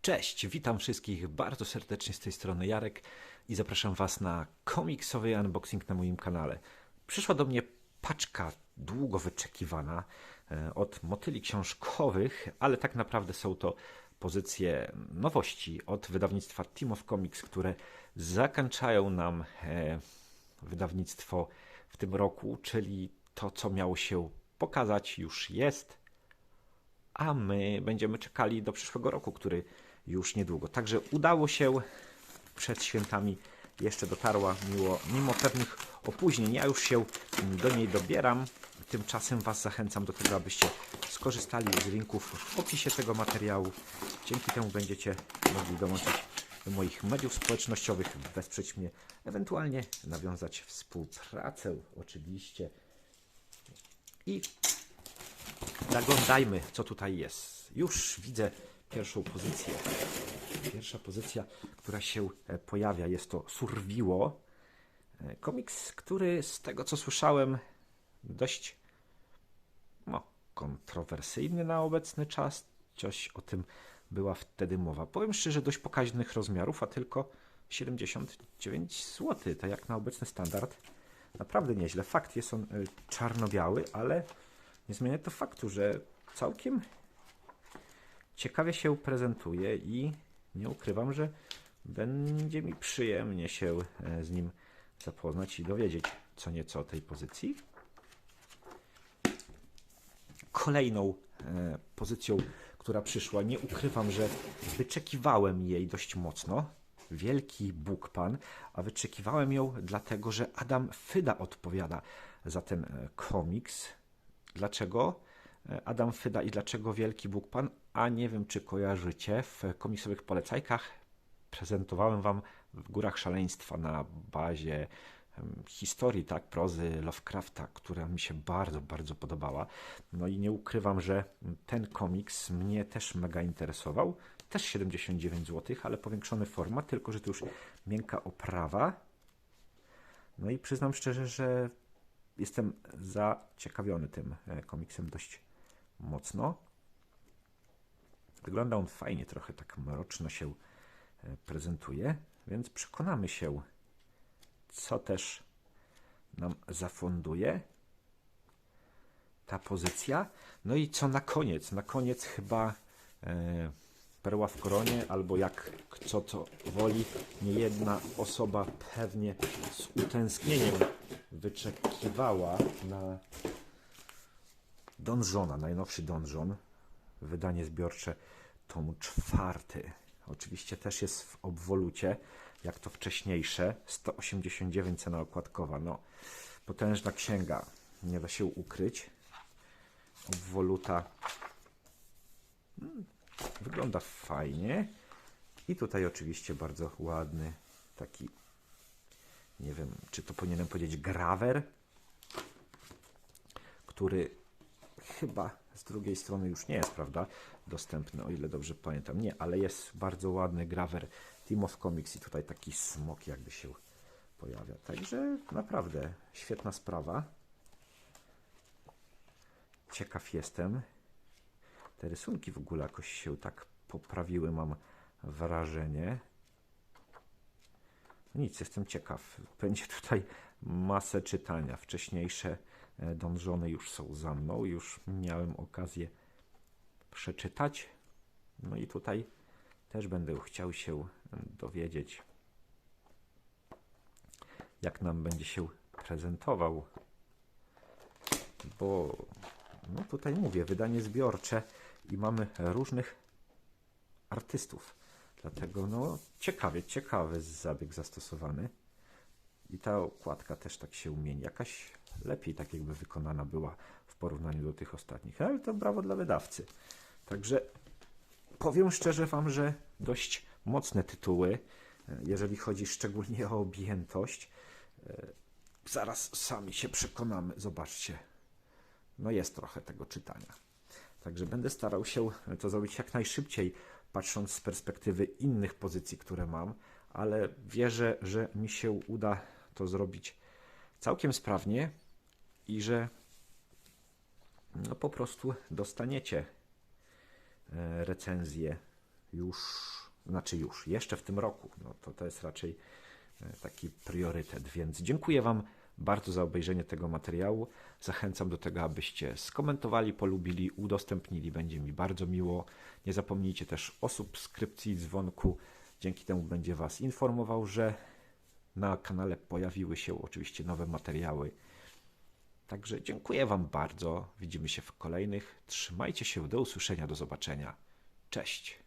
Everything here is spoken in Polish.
Cześć, witam wszystkich bardzo serdecznie z tej strony Jarek i zapraszam Was na komiksowy unboxing na moim kanale. Przyszła do mnie paczka długo wyczekiwana e, od motyli książkowych, ale tak naprawdę są to pozycje nowości od wydawnictwa Team of Comics, które zakończają nam e, wydawnictwo w tym roku, czyli to, co miało się pokazać, już jest a my będziemy czekali do przyszłego roku, który już niedługo. Także udało się przed świętami jeszcze dotarła, miło, mimo pewnych opóźnień. Ja już się do niej dobieram. Tymczasem Was zachęcam do tego, abyście skorzystali z linków w opisie tego materiału. Dzięki temu będziecie mogli dołączyć do moich mediów społecznościowych, wesprzeć mnie, ewentualnie nawiązać współpracę oczywiście. I Zaglądajmy, co tutaj jest. Już widzę pierwszą pozycję. Pierwsza pozycja, która się e, pojawia, jest to Surviło. E, Komiks, który z tego co słyszałem, dość no, kontrowersyjny na obecny czas. Coś o tym była wtedy mowa. Powiem szczerze, dość pokaźnych rozmiarów, a tylko 79 zł, tak jak na obecny standard. Naprawdę nieźle. Fakt jest on e, czarno-biały, ale nie zmienia to faktu, że całkiem ciekawie się prezentuje i nie ukrywam, że będzie mi przyjemnie się e, z nim zapoznać i dowiedzieć co nieco o tej pozycji. Kolejną e, pozycją, która przyszła, nie ukrywam, że wyczekiwałem jej dość mocno. Wielki Bóg Pan, a wyczekiwałem ją dlatego, że Adam Fyda odpowiada za ten e, komiks. Dlaczego Adam Fyda i dlaczego Wielki Bóg Pan? A nie wiem, czy kojarzycie, w komiksowych polecajkach prezentowałem Wam w Górach Szaleństwa na bazie historii, tak, prozy Lovecrafta, która mi się bardzo, bardzo podobała. No i nie ukrywam, że ten komiks mnie też mega interesował. Też 79 zł, ale powiększony format, tylko że to już miękka oprawa. No i przyznam szczerze, że jestem zaciekawiony tym e, komiksem dość mocno. Wygląda on fajnie, trochę tak mroczno się e, prezentuje, więc przekonamy się, co też nam zafunduje ta pozycja. No i co na koniec? Na koniec chyba e, perła w koronie, albo jak kto to woli, nie jedna osoba pewnie z utęsknieniem wyczekiwała na Donżona, najnowszy Donżon, wydanie zbiorcze tomu czwarty. Oczywiście też jest w obwolucie, jak to wcześniejsze, 189 cena okładkowa. No, potężna księga, nie da się ukryć. Obwoluta mm, wygląda fajnie. I tutaj oczywiście bardzo ładny taki, nie wiem, czy to powinienem powiedzieć grawer, który chyba z drugiej strony już nie jest, prawda, dostępny, o ile dobrze pamiętam. Nie, ale jest bardzo ładny grawer Team of Comics i tutaj taki smok jakby się pojawia. Także naprawdę świetna sprawa. Ciekaw jestem. Te rysunki w ogóle jakoś się tak poprawiły, mam wrażenie. Nic, jestem ciekaw. Będzie tutaj masę czytania. Wcześniejsze e, dążone już są za mną, już miałem okazję przeczytać. No i tutaj też będę chciał się dowiedzieć, jak nam będzie się prezentował. Bo no tutaj mówię, wydanie zbiorcze i mamy różnych artystów. Dlatego no ciekawie, ciekawy zabieg zastosowany. I ta okładka też tak się umieni. Jakaś lepiej tak jakby wykonana była w porównaniu do tych ostatnich. Ale to brawo dla wydawcy. Także powiem szczerze Wam, że dość mocne tytuły, e, jeżeli chodzi szczególnie o objętość. E, Zaraz sami się przekonamy. Zobaczcie. No jest trochę tego czytania. Także będę starał się to zrobić jak najszybciej, patrząc z perspektywy innych pozycji, które mam, ale wierzę, że mi się uda to zrobić całkiem sprawnie i że no po prostu dostaniecie recenzję już, znaczy już, jeszcze w tym roku. No to, to jest raczej e, taki priorytet, więc dziękuję Wam bardzo za obejrzenie tego materiału. Zachęcam do tego, abyście skomentowali, polubili, udostępnili. Będzie mi bardzo miło. Nie zapomnijcie też o subskrypcji dzwonku. Dzięki temu będzie Was informował, że na kanale pojawiły się oczywiście nowe materiały. Także dziękuję Wam bardzo. Widzimy się w kolejnych. Trzymajcie się. Do usłyszenia. Do zobaczenia. Cześć.